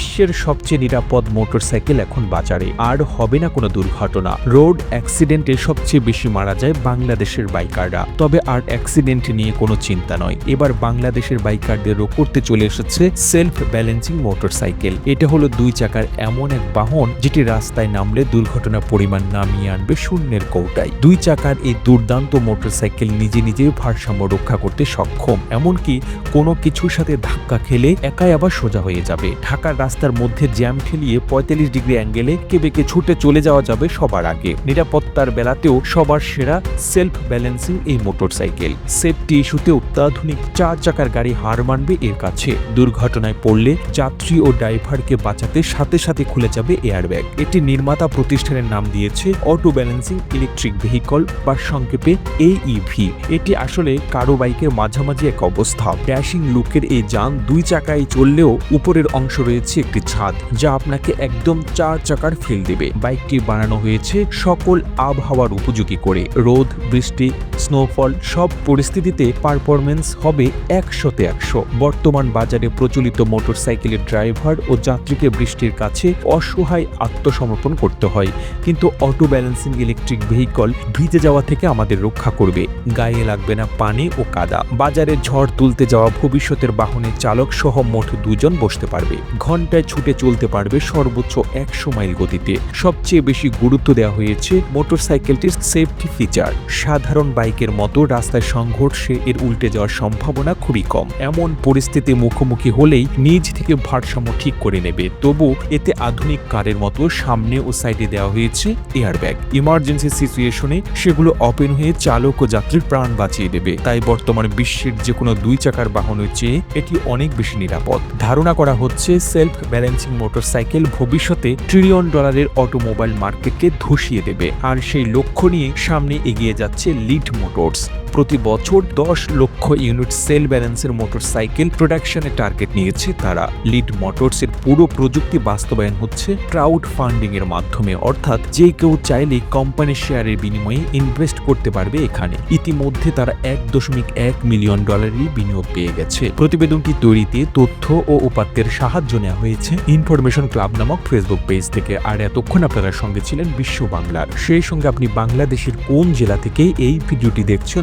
বিশ্বের সবচেয়ে নিরাপদ মোটরসাইকেল এখন বাজারে। আর হবে না কোনো দুর্ঘটনা। রোড অ্যাক্সিডেন্টে সবচেয়ে বেশি মারা যায় বাংলাদেশের বাইকাররা। তবে আর অ্যাক্সিডেন্ট নিয়ে কোনো চিন্তা নয়। এবার বাংলাদেশের বাইকারদেরও করতে চলে এসেছে সেলফ ব্যালেন্সিং মোটরসাইকেল। এটা হলো দুই চাকার এমন এক বাহন, যেটি রাস্তায় নামলে দুর্ঘটনার পরিমাণ নামিয়ে আনবে শূন্যের কৌটায়। দুই চাকার এই দুর্দান্ত মোটরসাইকেল নিজে নিজেই ভারসাম্য রক্ষা করতে সক্ষম। এমনকি কোনো কিছুর সাথে ধাক্কা খেলে একাই আবার সোজা হয়ে যাবে। ঢাকার রাস্তার মধ্যে জ্যাম ঠেলিয়ে পঁয়তাল্লিশ ডিগ্রি অ্যাঙ্গেলে কেবেকে ছুটে চলে যাওয়া যাবে সবার আগে। নিরাপত্তার বেলাতেও সবার সেরা সেলফ ব্যালেন্সিং এই মোটরসাইকেল সেফটি ইস্যুতে অত্যাধুনিক চার চাকার গাড়ি হার মানবে এর কাছে। দুর্ঘটনায় পড়লে যাত্রী ও ড্রাইভারকে বাঁচাতে সাথে সাথে খুলে যাবে এয়ারব্যাগ এটি নির্মাতা প্রতিষ্ঠানের নাম দিয়েছে অটো ব্যালেন্সিং ইলেকট্রিক ভেহিকল বা সংক্ষেপে এইইভি এটি আসলে কারও বাইকের মাঝামাঝি এক অবস্থা। ড্যাশিং লুকের এই যান দুই চাকায় চললেও উপরের অংশ রয়েছে একটি ছাদ যা আপনাকে একদম চার চাকার ফিল দেবে। বাইকটি বানানো হয়েছে সকল আবহাওয়ার উপযোগী করে। রোদ, বৃষ্টি স্নোফল সব পরিস্থিতিতে পারফরমেন্স হবে একশোতে একশো। বর্তমান বাজারে প্রচলিত মোটরসাইকেলের ড্রাইভার ও যাত্রীকে বৃষ্টির কাছে অসহায় আত্মসমর্পণ করতে হয়। কিন্তু অটো ব্যালেন্সিং ইলেকট্রিক ভেহিকল ভিজে যাওয়া থেকে আমাদের রক্ষা করবে। গায়ে লাগবে না পানি ও কাদা। বাজারে ঝড় তুলতে যাওয়া ভবিষ্যতের বাহনের চালক সহ মোট দুজন বসতে পারবে। ঘন্টায় ছুটে চলতে পারবে সর্বোচ্চ একশো মাইল গতিতে। সবচেয়ে বেশি গুরুত্ব দেওয়া হয়েছে মোটরসাইকেলটির সেফটি ফিচার। সাধারণ বাইকের মতো রাস্তায় সংঘর্ষে এর উল্টে যাওয়ার সম্ভাবনা খুবই কম। এমন পরিস্থিতি মুখোমুখি হলেই নিজ থেকে ভারসাম্য ঠিক করে নেবে। তবু এতে আধুনিক কারের মতো সামনে ও সাইডে দেওয়া হয়েছে এয়ার এয়ারব্যাগ। ইমার্জেন্সি সিচুয়েশনে সেগুলো ওপেন হয়ে চালক ও যাত্রীর প্রাণ বাঁচিয়ে দেবে। তাই বর্তমানে বিশ্বের যে কোনো দুই চাকার বাহনের চেয়ে এটি অনেক বেশি নিরাপদ। ধারণা করা হচ্ছে সেলফ ব্যালেন্সিং মোটরসাইকেল ভবিষ্যতে ট্রিলিয়ন ডলারের অটোমোবাইল মার্কেটকে ধসিয়ে দেবে। আর সেই লক্ষ্য নিয়ে সামনে এগিয়ে যাচ্ছে লিড মোটরস প্রতি বছর দশ লক্ষ ইউনিট সেল ব্যালেন্সের মোটরসাইকেল প্রোডাকশনের টার্গেট নিয়েছে তারা। লিড মোটরসের পুরো প্রযুক্তি বাস্তবায়ন হচ্ছে ক্রাউড ফান্ডিং এর মাধ্যমে, অর্থাৎ যে কেউ চাইলে কোম্পানির শেয়ারের বিনিময়ে ইনভেস্ট করতে পারবে এখানে। ইতিমধ্যে তারা এক দশমিক এক মিলিয়ন ডলারেরই বিনিয়োগ পেয়ে গেছে। প্রতিবেদনটি তৈরিতে তথ্য ও উপাত্তের সাহায্য নেওয়া হয়েছে। ইনফরমেশন ক্লাব নামক ফেসবুক পেজ থেকে। আর এতক্ষণ আপনারা সঙ্গে ছিলেন বিশ্ব বাংলার। সেই সঙ্গে আপনি বাংলাদেশের কোন জেলা থেকে এই ভিডিওটি দেখছেন